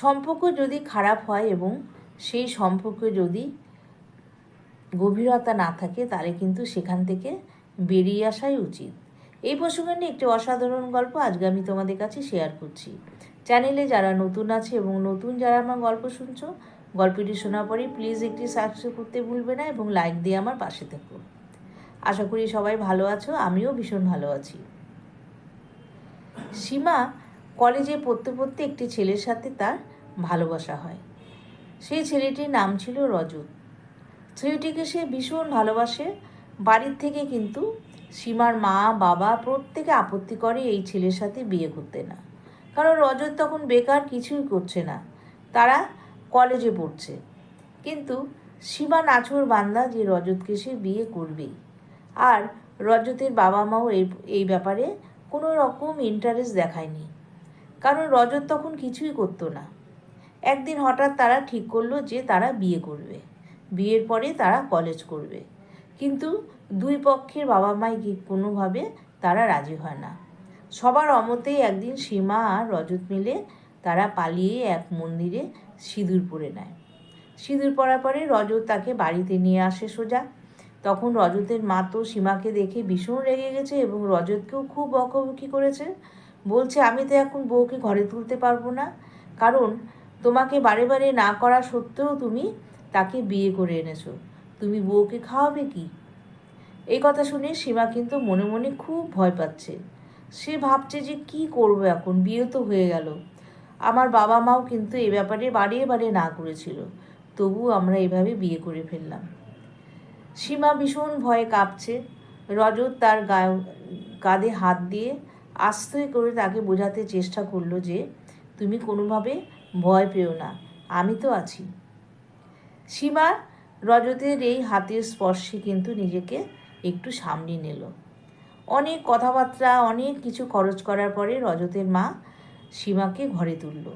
সম্পর্ক যদি খারাপ হয় এবং সেই সম্পর্কে যদি গভীরতা না থাকে, তাহলে কিন্তু সেখান থেকে বেরিয়ে আসাই উচিত। এই প্রসঙ্গে নিয়ে একটি অসাধারণ গল্প আজকে আমি তোমাদের কাছে শেয়ার করছি। চ্যানেলে যারা নতুন আছে এবং নতুন যারা আমার গল্প শুনছো, গল্পটি শোনার পরে প্লিজ একটি সাবস্ক্রাইব করতে ভুলবে না এবং লাইক দিয়ে আমার পাশে থেকো। আশা করি সবাই ভালো আছো, আমিও ভীষণ ভালো আছি। সীমা কলেজে পড়তে পড়তে একটি ছেলের সাথে তার ভালোবাসা হয়। সেই ছেলেটির নাম ছিল রজত। ছেলেটিকে সে ভীষণ ভালোবাসে। বাড়ির থেকে কিন্তু সীমার মা, বাবা প্রত্যেকে আপত্তি করে এই ছেলের সাথে বিয়ে করতে না। কারণ রজত তখন বেকার, কিছুই করছে না। তারা কলেজে পড়ছে। কিন্তু সীমা নাছর বান্দা যে রজতকে সে বিয়ে করবেই। আর রজতের বাবা মাও এই এই ব্যাপারে কোনো রকম ইন্টারেস্ট দেখায়নি। কারণ রজত তখন কিছুই করতো না। একদিন হঠাৎ তারা ঠিক করল যে তারা বিয়ে করবে। বিয়ের পরে তারা কলেজ করবে। কিন্তু দুই পক্ষের বাবা মাই কোনোভাবে তারা রাজি হয় না। সবার অমতেই একদিন সীমা আর রজত মিলে তারা পালিয়ে এক মন্দিরে সিঁদুর পরে নেয়। সিঁদুর পরার পরে রজত তাকে বাড়িতে নিয়ে আসে সোজা। তখন রজতের মা তো সীমাকে দেখে ভীষণ রেগে গেছে এবং রজতকেও খুব বকাবকি করেছে। বলছে, আমি তো এখন বউকে ঘরে তুলতে পারব না। কারণ তোমাকে বারে বারে না করা সত্ত্বেও তুমি তাকে বিয়ে করে এনেছো। তুমি বউকে খাওয়াবে কি? এই কথা শুনে সীমা কিন্তু মনে মনে খুব ভয় পাচ্ছে। সে ভাবছে যে কি করব এখন? বিয়ে তো হয়ে গেল। আমার বাবা মাও কিন্তু এ ব্যাপারে বারে বারে না করেছিল। তবু আমরা এভাবে বিয়ে করে ফেললাম। সীমা ভীষণ ভয়ে কাঁপছে। রজত তার গায়ে কাঁধে হাত দিয়ে আস্তে করে তাকে বোঝাতে চেষ্টা করল যে, তুমি কোনোভাবে ভয় পেও না, আমি তো আছি। সীমা রজতের এই হাতের স্পর্শে কিন্তু নিজেকে একটু সামনে নিল। অনেক কথাবার্তা, অনেক কিছু খরচ করার পরে রজতের মা সীমাকে ঘরে তুলল।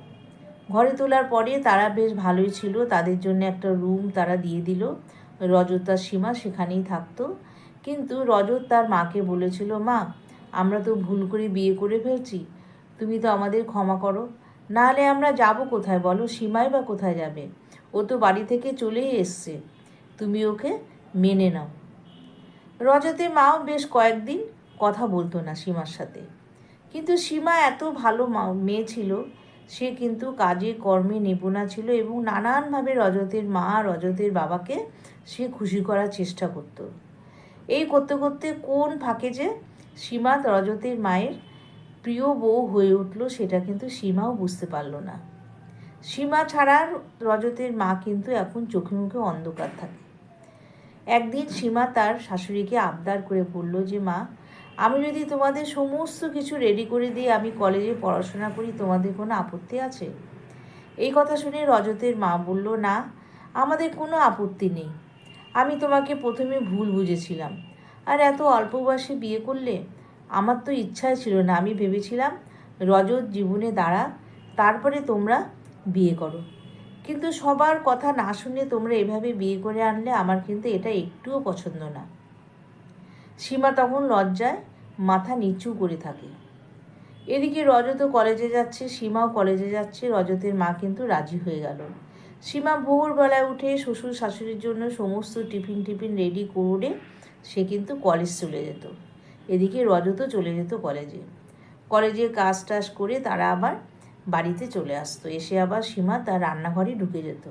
ঘরে তোলার পরে তারা বেশ ভালোই ছিল, তাদের জন্য একটা রুম তারা দিয়ে দিল। রজত আর সীমা সেখানেই থাকতো। কিন্তু রজত তার মাকে বলেছিল, মা আমরা তো ভুল করে বিয়ে করে ফেলছি। তুমি তো আমাদের ক্ষমা করো। নাহলে আমরা যাব কোথায় বলো? সীমাই বা কোথায় যাবে? ও তো বাড়ি থেকে চলেই এসছে। তুমি ওকে মেনে নাও। রজতের মাও বেশ কয়েকদিন কথা বলতো না সীমার সাথে। কিন্তু সীমা এত ভালো মা- মেয়ে ছিল, সে কিন্তু কাজে কর্মে নিপুণা ছিল এবং নানানভাবে রজতের মা, রজতের বাবাকে সে খুশি করার চেষ্টা করতো। এই করতে করতে কোন ফাঁকে যে সীমা রজতের মায়ের প্রিয় বউ হয়ে উঠল, সেটা কিন্তু সীমাও বুঝতে পারল না। সীমা ছাড়া রজতের মা কিন্তু এখন চোখে মুখে অন্ধকার থাকে। একদিন সীমা তার শাশুড়িকে আবদার করে বলল যে, মা, আমি যদি তোমাদের সমস্ত কিছু রেডি করে দিয়ে আমি কলেজে পড়াশোনা করি, তোমাদের কোনো আপত্তি আছে? এই কথা শুনে রজতের মা বলল, না, আমাদের কোনো আপত্তি নেই। আমি তোমাকে প্রথমে ভুল বুঝেছিলাম। আর এত অল্প বয়সে বিয়ে করলে? আমার তো ইচ্ছাই ছিল না। আমি ভেবেছিলাম, রজত, জীবনে দাঁড়া, তারপরে তোমরা বিয়ে করো। কিন্তু সবার কথা না শুনে তোমরা এভাবে বিয়ে করে আনলে আমার কিন্তু এটা একটুও পছন্দ না। সীমা তখন লজ্জায় মাথা নিচু করে থাকে। এদিকে রজতও কলেজে যাচ্ছে, সীমাও কলেজে যাচ্ছে, রজতের মা কিন্তু রাজি হয়ে গেল। সীমা ভোরবেলায় উঠে শ্বশুর শাশুড়ির জন্য সমস্ত টিফিন টিফিন রেডি করে সে কিন্তু কলেজ চলে যেত। এদিকে রজতও চলে যেত কলেজে কলেজে কাজ টাজ করে তারা আবার বাড়িতে চলে আসতো। এসে আবার সীমা তার রান্নাঘরে ঢুকে যেত।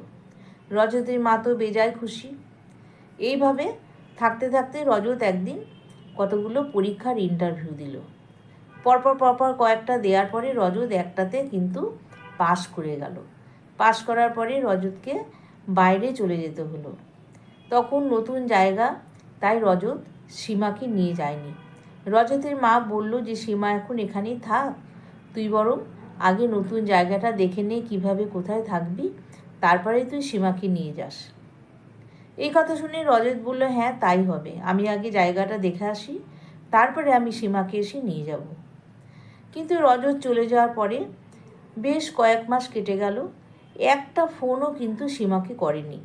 রজতের মা তো বেজায় খুশি। এইভাবে থাকতে থাকতে রজত একদিন কতগুলো পরীক্ষার ইন্টারভিউ দিল। পরপর পরপর কয়েকটা দেওয়ার পরে রজত একটাতে কিন্তু পাশ করে গেল। পাশ করার পরে রজতকে বাইরে চলে যেতে হলো। তখন নতুন জায়গা তাই রজত সীমাকে নিয়ে যায়নি। রজতের মা বলল যে, সীমা, এখন এখানেই থাক। তুই বরং আগে নতুন জায়গাটা দেখে নে, কীভাবে কোথায় থাকবি। তারপরে তুই সীমাকে নিয়ে যাস। এই কথা শুনে রজত বলল হ্যাঁ তাই হবে। আমি আগে জায়গাটা দেখে আসি। তারপরে আমি সীমাকে এসে নিয়ে যাব। কিন্তু রজত চলে যাওয়ার পরে বেশ কয়েক মাস কেটে গেল। একটা ফোনও কিন্তু সীমাকে করেনি।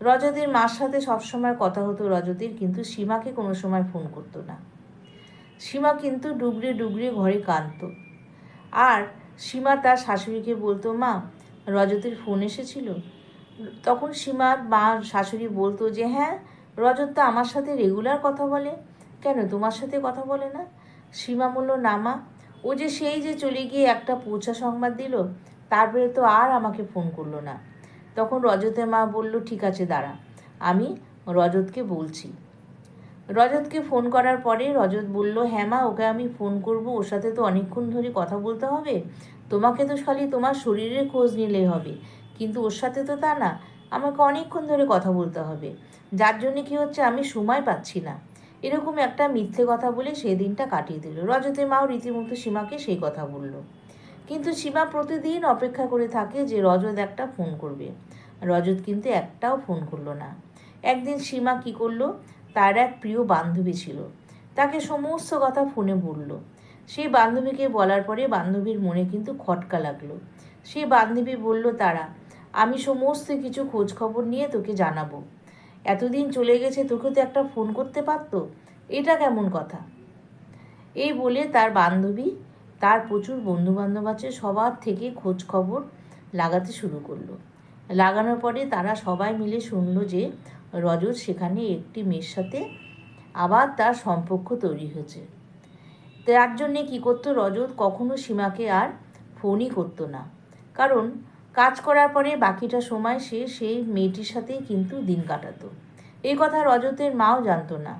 রজতের মার সাথে সবসময় কথা হতো রজতের, কিন্তু সীমাকে কোনো সময় ফোন করতো না। সীমা কিন্তু ডুবরে ডুবরে ঘরে কাঁদতো। আর সীমা তার শাশুড়িকে বলতো, মা, রজতের ফোন এসেছিল? তখন সীমার মা শাশুড়ি বলতো যে হ্যাঁ রজত তো আমার সাথে রেগুলার কথা বলে। কেন, তোমার সাথে কথা বলে না? সীমা বলল, না, মা, ও যে সেই যে চলে গিয়ে একটা পৌঁছা সংবাদ দিল তারপরে তো আর আমাকে ফোন করল না। তখন রজতের মা বলল, ঠিক আছে, দাঁড়া। আমি রজতকে বলছি। রজতকে ফোন করার পরে রজত বলল হ্যাঁ মা, ওকে আমি ফোন করব। ওর সাথে তো অনেকক্ষণ ধরে কথা বলতে হবে। তোমাকে তো খালি তোমার শরীরের খোঁজ নিলেই হবে। কিন্তু ওর সাথে তো তা না। আমাকে অনেকক্ষণ ধরে কথা বলতে হবে। যার জন্য কি হচ্ছে, আমি সময় পাচ্ছি না। এরকম একটা মিথ্যে কথা বলে সেই দিনটা কাটিয়ে দিল। রজতের মাও রীতিমতো সীমাকে সেই কথা বলল। কিন্তু সীমা প্রতিদিন অপেক্ষা করে থাকে যে রজত একটা ফোন করবে। রজত কিন্তু একটাও ফোন করল না। একদিন সীমা কি করল? তার এক প্রিয় বান্ধবী ছিল। তাকে সমস্ত কথা ফোনে বলল। সেই বান্ধবীকে বলার পরে বান্ধবীর মনে কিন্তু খটকা লাগল। সেই বান্ধবী বলল, তারা, আমি সমস্ত কিছু খোঁজ খবর নিয়ে তোকে জানাব। এতদিন চলে গেছে, তোকে তো একটা ফোন করতে পারতো। এটা কেমন কথা? এই বলে তার বান্ধবী তার প্রচুর বন্ধু বান্ধব আছে, সবার থেকে খোঁজ খবর লাগাতে শুরু করল। লাগানোর পরে তারা সবাই মিলে শুনলো যে রজত সেখানে একটি মেয়ের সাথে আবার তার সম্পর্ক তৈরি হয়েছে। তার জন্যে কী করতো রজত কখনো সীমাকে আর ফোনই করতো না। কারণ কাজ করার পরে বাকিটা সময় সে সেই মেয়েটির সাথেই কিন্তু দিন কাটাতো। এই কথা রজতের মাও জানতো না।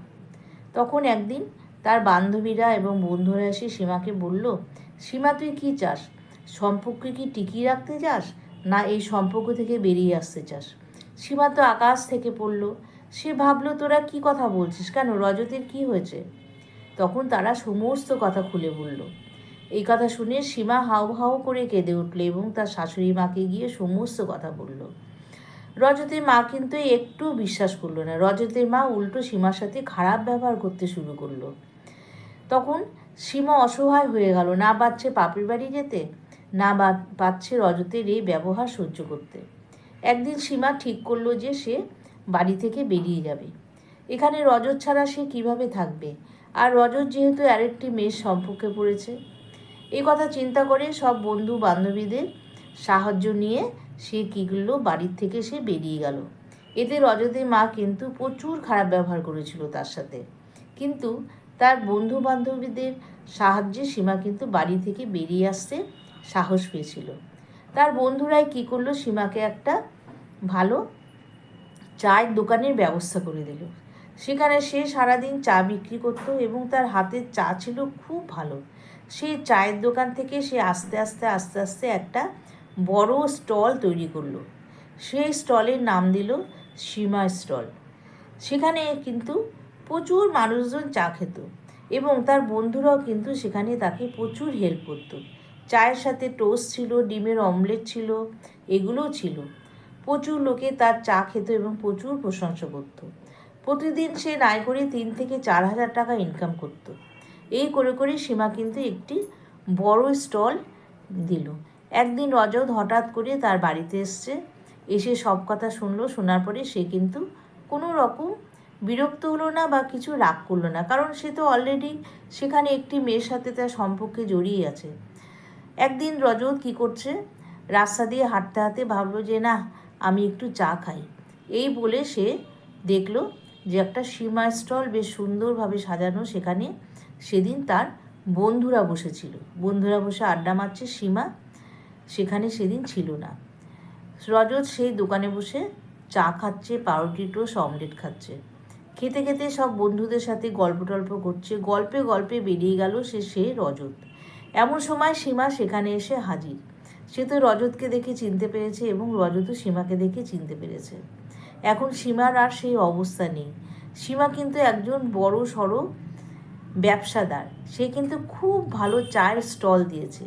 তখন একদিন তার বান্ধবীরা এবং বন্ধুরা এসে সীমাকে বলল, সীমা, তুই কী চাস? সম্পর্কে কি টিকিয়ে রাখতে চাস? না এই সম্পর্ক থেকে বেরিয়ে আসতে চাস? সীমা তো আকাশ থেকে পড়ল। সে ভাবলো, তোরা কি কথা বলছিস কেন? রজতের কি হয়েছে? তখন তারা সমস্ত কথা খুলে বলল। এই কথা শুনে সীমা হাউ হাউ করে কেঁদে উঠল এবং তার শাশুড়ি মাকে গিয়ে সমস্ত কথা বলল। রজতের মা কিন্তু একটু বিশ্বাস করল না। রজতের মা উল্টো সীমার সাথে খারাপ ব্যবহার করতে শুরু করল। তখন সীমা অসহায় হয়ে গেল। না পাচ্ছে পাপের বাড়ি যেতে, না পাচ্ছে রজতের এই ব্যবহার সহ্য করতে। একদিন সীমা ঠিক করল যে সে বাড়ি থেকে বেরিয়ে যাবে। এখানে রজত ছাড়া সে কীভাবে থাকবে? আর রজত যেহেতু আরেকটি মেয়ের সম্পর্কে পড়েছে এই কথা চিন্তা করে সব বন্ধু বান্ধবীদের সাহায্য নিয়ে সে কী করল? বাড়ির থেকে সে বেরিয়ে গেল। এতে রজতের মা কিন্তু প্রচুর খারাপ ব্যবহার করেছিল তার সাথে। কিন্তু তার বন্ধু বান্ধবীদের সাহায্যে সীমা কিন্তু বাড়ি থেকে বেরিয়ে আসতে সাহস পেয়েছিল। তার বন্ধুরাই কী করল? সীমাকে একটা ভালো চায়ের দোকানের ব্যবস্থা করে দিল। সেখানে সে সারাদিন চা বিক্রি করতো এবং তার হাতের চা ছিল খুব ভালো। সেই চায়ের দোকান থেকে সে আস্তে আস্তে আস্তে আস্তে একটা বড় স্টল তৈরি করল। সেই স্টলের নাম দিল সীমা স্টল। সেখানে কিন্তু প্রচুর মানুষজন চা খেত এবং তার বন্ধুরাও কিন্তু সেখানে তাকে প্রচুর হেল্প করতো। চায়ের সাথে টোস্ট ছিল, ডিমের অমলেট ছিল এগুলোও ছিল। প্রচুর লোকে তার চা খেত এবং প্রচুর প্রশংসা করত। প্রতিদিন সে নাই করে তিন থেকে চার হাজার টাকা ইনকাম করত। এই করে করে সীমা কিন্তু একটি বড় স্টল দিল। একদিন রজত হঠাৎ করে তার বাড়িতে এসছে। এসে সব কথা শুনলো, শোনার পরে সে কিন্তু কোনো রকম বিরক্ত হলো না বা কিছু রাগ করল না, কারণ সে তো অলরেডি সেখানে একটি মেয়ের সাথে তার সম্পর্কে জড়িয়ে আছে। একদিন রজত কি করছে? রাস্তা দিয়ে হাঁটতে হাঁটতে ভাবলো যে না, আমি একটু চা খাই। এই বলে সে দেখল যে একটা সীমা স্টল বেশ সুন্দরভাবে সাজানো সেখানে। সেদিন তার বন্ধুরা বসেছিল। বন্ধুরা বসে আড্ডা মারছে সীমা। সেখানে সেদিন ছিল না। রজত সেই দোকানে বসে চা খাচ্ছে পাউরুটি টোস্ট অমলেট খাচ্ছে। খেতে খেতে সব বন্ধুদের সাথে গল্প টল্প করছে, গল্পে গল্পে বেরিয়ে গেল সে সে রজত। এমন সময় সীমা সেখানে এসে হাজির। সে তো রজতকে দেখে চিনতে পেরেছে এবং রজতও সীমাকে দেখে চিনতে পেরেছে। এখন সীমার আর সেই অবস্থা নেই। সীমা কিন্তু একজন বড় সড়ো ব্যবসাদার। সে কিন্তু খুব ভালো চায়ের স্টল দিয়েছে।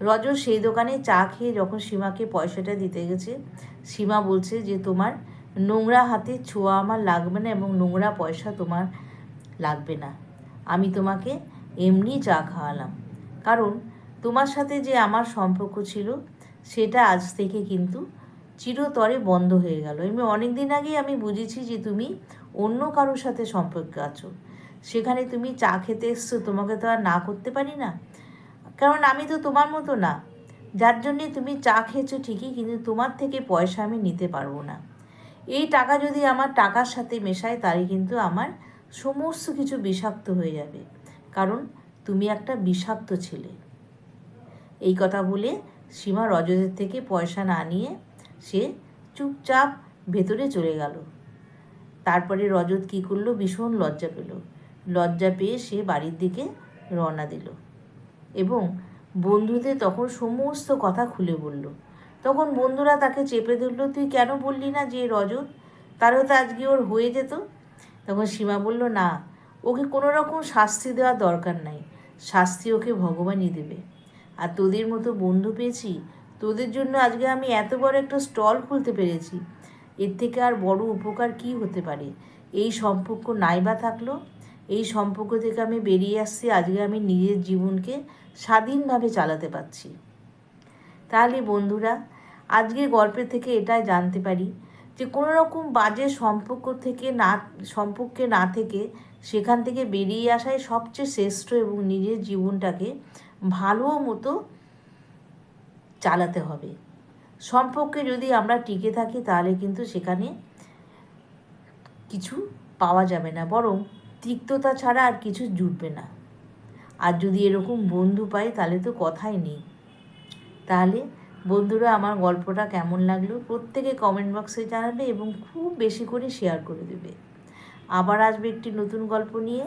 রজত সেই দোকানে চা খেয়ে যখন সীমাকে পয়সাটা দিতে গেছে, সীমা বলছে যে, তোমার নোংরা হাতে ছোঁয়া আমার লাগবে না এবং নোংরা পয়সা তোমার লাগবে না। আমি তোমাকে এমনি চা খাওয়ালাম। কারণ তোমার সাথে যে আমার সম্পর্ক ছিল, সেটা আজ থেকে কিন্তু চিরতরে বন্ধ হয়ে গেল। এমনি অনেক দিন আগেই আমি বুঝেছি যে তুমি অন্য কারোর সাথে সম্পর্কে আছো। সেখানে তুমি চা খেতে এসছো, তোমাকে তো আর না করতে পারি না। কারণ আমি তো তোমার মতো না। যার জন্যে তুমি চা খেয়েছো ঠিকই, কিন্তু তোমার থেকে পয়সা আমি নিতে পারব না। এই টাকা যদি আমার টাকার সাথে মেশায়, তাহলে কিন্তু আমার সমস্ত কিছু বিষাক্ত হয়ে যাবে। কারণ তুমি একটা বিষাক্ত ছেলে। এই কথা বলে সীমা রজতের থেকে পয়সা না নিয়ে সে চুপচাপ ভেতরে চলে গেল। তারপরে রজত কী করল? ভীষণ লজ্জা পেল। লজ্জা পেয়ে সে বাড়ির দিকে রওনা দিল এবং বন্ধুদের তখন সমস্ত কথা খুলে বলল। তখন বন্ধুরা তাকে চেপে ধরল, তুই কেন বললি না যে রজত? তারও তো আজকে ওর হয়ে যেত? তখন সীমা বলল, না, ওকে কোনো রকম শাস্তি দেওয়ার দরকার নাই। শাস্তি ওকে ভগবানই দেবে। আর তোদের মতো বন্ধু পেয়েছি, তোদের জন্য আজকে আমি এত বড় একটা স্টল খুলতে পেরেছি। এর থেকে আর বড় উপকার কি হতে পারে? এই সম্পর্ক নাইবা থাকল? এই সম্পর্ক থেকে আমি বেরিয়ে আসছি, আজকে আমি নিজের জীবনকে স্বাধীনভাবে চালাতে পারছি। তাহলে বন্ধুরা আজকে গল্পের থেকে এটাই জানতে পারি যে কোনো রকম বাজে সম্পর্ক থেকে না, সম্পর্কে না থেকে সেখান থেকে বেরিয়ে আসাই সবচেয়ে শ্রেষ্ঠ এবং নিজের জীবনটাকে ভালো মতো চালাতে হবে। সম্পর্কে যদি আমরা টিকে থাকি তাহলে কিন্তু সেখানে কিছু পাওয়া যাবে না, বরং তিক্ততা ছাড়া আর কিছু জুটবে না। আর যদি এরকম বন্ধু পাই তাহলে তো কথাই নেই। তাহলে বন্ধুরা, আমার গল্পটা কেমন লাগল প্রত্যেকে কমেন্ট বক্সে জানাবে এবং খুব বেশি করে শেয়ার করে দেবে। আবার আসবে একটি নতুন গল্প নিয়ে।